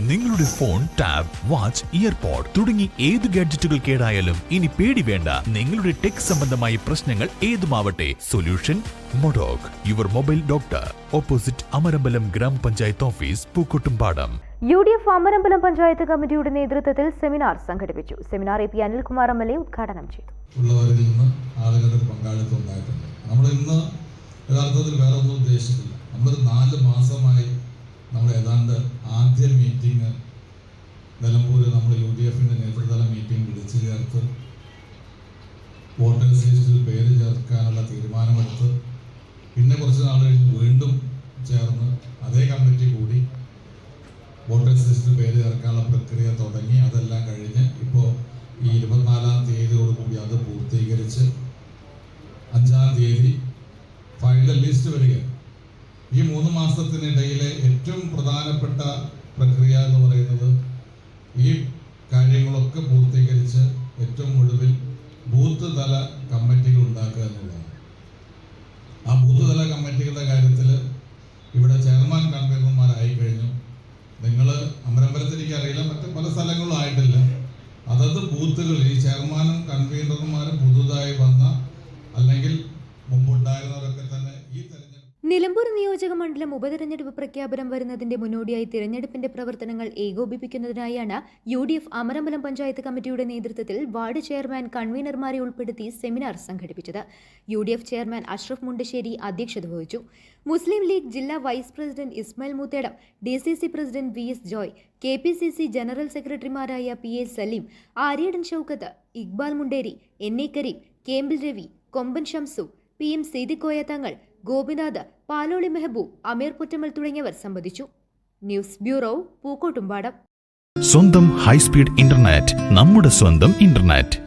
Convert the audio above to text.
നിങ്ങളുടെ phone tab watch earpod തുടങ്ങി ഏത് ഗാഡ്ജറ്റുകൾ കേടായാലും ഇനി പേടി വേണ്ട. നിങ്ങളുടെ ടെക് സംബന്ധമായ പ്രശ്നങ്ങൾ ഏതുമാവട്ടെ. Solution Modoc. Your mobile doctor. Opposite Amarambalam ഗ്രാമപഞ്ചായത്ത് office Pookkottumpadam. U D F Amarambalam panchayat കമ്മിറ്റിയുടെ നേതൃത്വത്തിൽ സെമിനാർ സംഘടിപ്പിച്ചു. Seminar A P Anilkumar M L A ഉദ്ഘാടനം ചെയ്തു. ഉള്ളവരിൽ നിന്ന് ആളുകളുടെ പങ്കാളിത്തം ഉണ്ടായിട്ടുണ്ട്. നമ്മൾ ഇന്ന് യഥാർത്ഥത്തിൽ വേറെ ഒന്നും ഉദ്ദേശിച്ചിട്ടില്ല. നമ്മളൊരു നാല് മാസമായി മീറ്റിംഗ് നിലമ്പൂർ നമ്മൾ യു ഡി എഫിന്റെ നേതൃതല മീറ്റിംഗ് വിളിച്ചു ചേർത്ത് വോട്ടേഴ്സ് ലിസ്റ്റിൽ പേര് ചേർക്കാനുള്ള തീരുമാനമെടുത്ത് പിന്നെ കുറച്ച് നാൾ കഴിഞ്ഞ് വീണ്ടും ചേർന്ന് അതേ കമ്മിറ്റി കൂടി വോട്ടേഴ്സ് ലിസ്റ്റിൽ പേര് ചേർക്കാനുള്ള പ്രക്രിയ തുടങ്ങി. അതെല്ലാം കഴിഞ്ഞ് ഇപ്പോൾ ഈ ഇരുപത്തിനാലാം തീയതിയോടുകൂടി അത് പൂർത്തീകരിച്ച് അഞ്ചാം തീയതി ഫൈനൽ ലിസ്റ്റ് വരിക ഈ മൂന്ന് മാസത്തിനിടയിലെ ഏറ്റവും പ്രധാനപ്പെട്ട പ്രക്രിയ എന്ന് പറയുന്നത് ഈ കാര്യങ്ങളൊക്കെ പൂർത്തീകരിച്ച് ഏറ്റവും ഒടുവിൽ ബൂത്ത് തല കമ്മിറ്റികൾ ഉണ്ടാക്കുക എന്നുള്ളതാണ്. ആ ബൂത്ത് തല കമ്മിറ്റികളുടെ കാര്യത്തിൽ ഇവിടെ ചെയർമാൻ കൺവീനർമാരായി കഴിഞ്ഞു. നിങ്ങൾ അമരമ്പലത്തിൽ എനിക്കറിയില്ല മറ്റ് പല സ്ഥലങ്ങളിലും ആയിട്ടില്ല. അതത് ബൂത്തുകളിൽ ഈ ചെയർമാനും കൺവീനർമാരും പുതുതായി വന്ന മണ്ഡലം ഉപതെരഞ്ഞെടുപ്പ് പ്രഖ്യാപനം വരുന്നതിന്റെ മുന്നോടിയായി തിരഞ്ഞെടുപ്പിന്റെ പ്രവർത്തനങ്ങൾ ഏകോപിപ്പിക്കുന്നതിനായാണ് U D F Amarambalam panchayat കമ്മിറ്റിയുടെ നേതൃത്വത്തിൽ വാർഡ് ചെയർമാൻ കൺവീനർമാരെ ഉൾപ്പെടുത്തി സെമിനാർ സംഘടിപ്പിച്ചത്. U D F chairman Ashraf Mundasseri അധ്യക്ഷത വഹിച്ചു. മുസ്ലിം ലീഗ് ജില്ലാ vice president Ismail Moothedam D C C president V S Joy K P C C general സെക്രട്ടറിമാരായ P A Saleem Aryadan Shoukath Iqbal Munderi N A Kareem Kempil Ravi Komban Shamsu P M Seethikoya തങ്ങൾ ഗോപിനാഥ് പാലോളി മെഹബൂബ് അമീർ പുറ്റമൽ തുടങ്ങിയവർ സംബന്ധിച്ചു. News bureau Pookkottumpadam. സ്വന്തം high speed internet നമ്മുടെ സ്വന്തം internet.